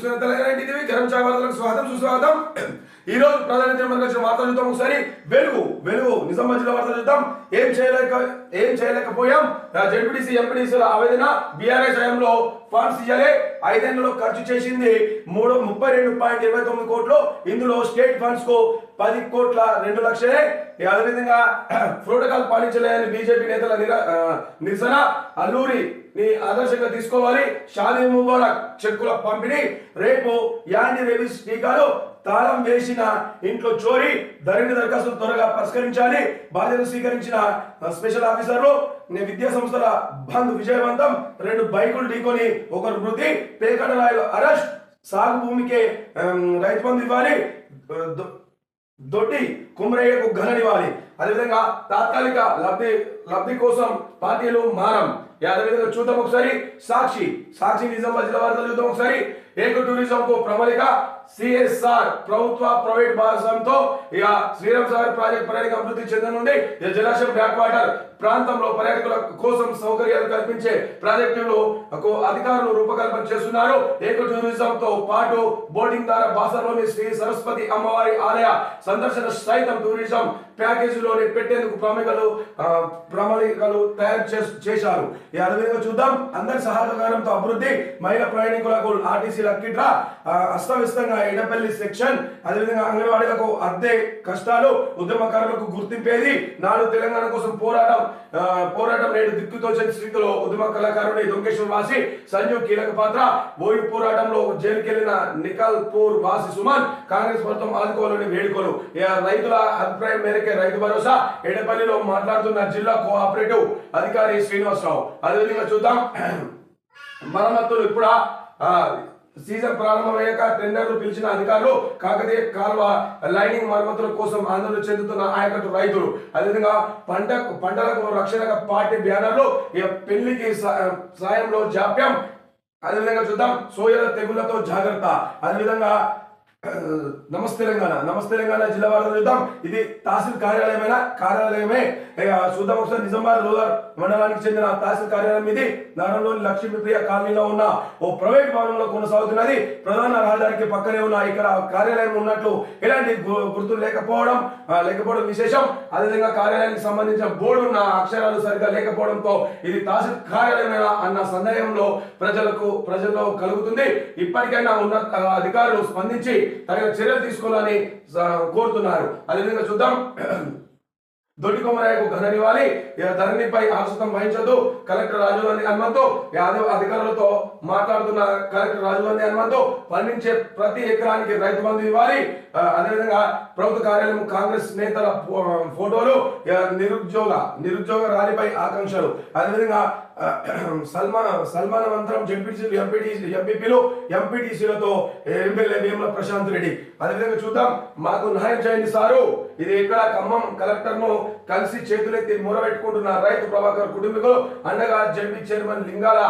చూస్తున్న తెలంగాణ టీవీ గరం చాయ్ వార్తలకు స్వాగతం సుస్వాగతం. ఈ రోజు ప్రధాని మనకు వచ్చిన వార్తలు చూద్దాం ఒకసారి వెలుగు వెలుగు సంబంధించిన వార్త చూద్దాం. ఏం చేయలేక ఏం చేయలేకపోయాం. జడ్పీటీసీ ఎంపీటీసీల ఆవేదన బీఆర్ఎస్ హయాంలో ఫండ్స్ ఇయ్యాలి. ఐదేళ్ళలో ఖర్చు చేసింది మూడు ముప్పై రెండు పాయింట్ ఇరవై తొమ్మిది కోట్లు. ఇందులో స్టేట్ ఫండ్స్కు పది కోట్ల రెండు లక్షలే. అదేవిధంగా ప్రోటోకాల్ పాటించలేని బీజేపీ నేతల నిరసన అల్లూరి ని ఆదర్శంగా తీసుకోవాలి. షాదీ ముబారక్ చెక్కుల పంపిణీ. రేపు యాంటీ రేబీస్ టీకాలు తాళం వేసిన ఇంట్లో చోరీ. ధరణి దరఖాస్తు త్వరగా పరిష్కరించాలి. బాధ్యతలు స్వీకరించిన స్పెషల్ ఆఫీసర్లు విద్యా సంస్థల బంద్ విజయవంతం రెండు బైకులు ఢీకొని ఒకరు మృతి పేకడ రాయలు అరెస్ట్ సాగు భూమికి రైతు బంధు ఇవ్వాలి ఆ, దొ- దొడ్డి కుమరయ్యకు ఘననివ్వాలి అదేవిధంగా తాత్కాలిక లబ్ధి లబ్ధి కోసం పార్టీలు మారం. అదేవిధంగా చూద్దాం ఒకసారి. సాక్షి సాక్షి నిజామాబాద్ జిల్లా వార్తలు చూద్దాం ఒకసారి. ఏక టూరిజం కు ప్రణాళిక సిఎస్ఆర్ ప్రభుత్వ ప్రైవేట్ భాగస్వామ్యంతో ఇక శ్రీరామ్ సాగర్ ప్రాజెక్ట్ పర్యాటక అభివృద్ధి చెందనుండి జలాశయం బ్యాక్ వాటర్ ప్రాంతంలో పర్యాటకుల కోసం సౌకర్యాలు కల్పించే ప్రాజెక్టులు అధికారులు రూపకల్పన చేస్తున్నారు. ఏక టూరిజం తో పాటు బోటింగ్ ద్వారా బాసర్లోని శ్రీ సరస్వతి అమ్మవారి ఆలయ సందర్శన సైతం టూరిజం ప్యాకేజీలోని పెట్టేందుకు ప్రణాళికలు ఆ, ప్రణాళికలు తయారు చేశారు. ఈ అదేవిధంగా చూద్దాం. అందరి సహకారంతో అభివృద్ధి. మహిళా ప్రయాణికులకు ఆర్టీసీ లక్కిట్రా అస్తవ్యస్తంగా ఎడపల్లి సెక్షన్. అదేవిధంగా అంగన్వాడీలకు అద్దె కష్టాలు ఉద్యమకారులకు గుర్తింపేది. నాడు తెలంగాణ కోసం పోరాటం. పోరాటం నేడు దిక్కుతోచని స్థితిలో ఉద్యమ కళాకారుడి దొంకేశ్వర్ వాసి సంజు కీలక పాత్ర. ఓయి పోరాటంలో జైలుకెళ్ళిన నికల్ పూర్ వాసి సుమన్ కాంగ్రెస్ ప్రభుత్వం ఆదుకోవాలని వేడుకోలు. రైతుల అభిప్రాయం మేరకే రైతు భరోసా. ఎడపల్లిలో మాట్లాడుతున్న జిల్లా కోఆపరేటివ్ అధికారి శ్రీనివాసరావు. అదేవిధంగా చూద్దాం. మరమ్మతులు ఇప్పుడు సీజన్ ప్రారంభమయ్యాక టెండర్లు పిలిచిన అధికారులు కాకతీయ కాలువ లైనింగ్ మరమ్మతుల కోసం ఆందోళన చెందుతున్న ఆయకట్టు రైతులు. అదేవిధంగా పంట పంటలకు రక్షణగా పార్టీ బ్యానర్లు పెళ్ళికి సాయంలో జాప్యం. అదేవిధంగా చూద్దాం సోయల తెగుళ్ళతో జాగ్రత్త. అదేవిధంగా నమస్తే తెలంగాణ నమస్తే తెలంగాణ జిల్లా వార్తలు చూద్దాం. ఇది తహసీల్ కార్యాలయమైన? కార్యాలయమే. చూద్దాం ఒకసారి నిజామాబాద్ రూరల్ మండలానికి చెందిన తహసీల్ కార్యాలయం ఇది. నగరంలోని లక్ష్మీప్రియ కాలనీలో ఉన్న ఓ ప్రైవేట్ భవనంలో కొనసాగుతున్నది. ప్రధాన రహదారికి పక్కనే ఉన్న ఇక్కడ కార్యాలయం ఉన్నట్లు ఎలాంటి గుర్తులు లేకపోవడం లేకపోవడం విశేషం. అదేవిధంగా కార్యాలయానికి సంబంధించిన బోర్డు ఉన్న అక్షరాలు సరిగా లేకపోవడంతో ఇది తహసీల్ కార్యాలయమేనా అన్న సందేహంలో ప్రజలకు ప్రజల్లో కలుగుతుంది. ఇప్పటికైనా ఉన్న అధికారులు స్పందించి తగిన చర్యలు తీసుకోవాలని కోరుతున్నారు. అదేవిధంగా చూద్దాం. దొడ్డి కొమ్మరాయకు ఘననివ్వాలి ధరణిపై ఆశ్రితం వహించదు కలెక్టర్ రాజు గాంధీ హనుమంతు అధికారులతో మాట్లాడుతున్న కలెక్టర్ రాజులని గాంధీ హనుమంతు పండించే ప్రతి ఎకరానికి రైతు బంధు ఇవ్వాలి. అదేవిధంగా ప్రభుత్వ కార్యాలయం కాంగ్రెస్ నేతల ఫోటోలు నిరుద్యోగ నిరుద్యోగ ర్యాలీపై ఆకాంక్షలు. అదేవిధంగా ఆ, సల్మాన్ సల్మానవంతరం జడ్పీటీసీలు ఎంపీటీసీ ఎంపీపీలు ఎంపీటీసీలతో ఎమ్మెల్యే వేముల ప్రశాంత్ రెడ్డి. అదేవిధంగా చూద్దాం మాకు న్యాయం చేయండి సారు. ఇది ఇక్కడ ఖమ్మం కలెక్టర్ను కలిసి చేతులెత్తి మూరబెట్టుకుంటున్న రైతు ప్రభాకర్ కుటుంబీకులు అండగా జడ్పీ చైర్మన్ లింగాల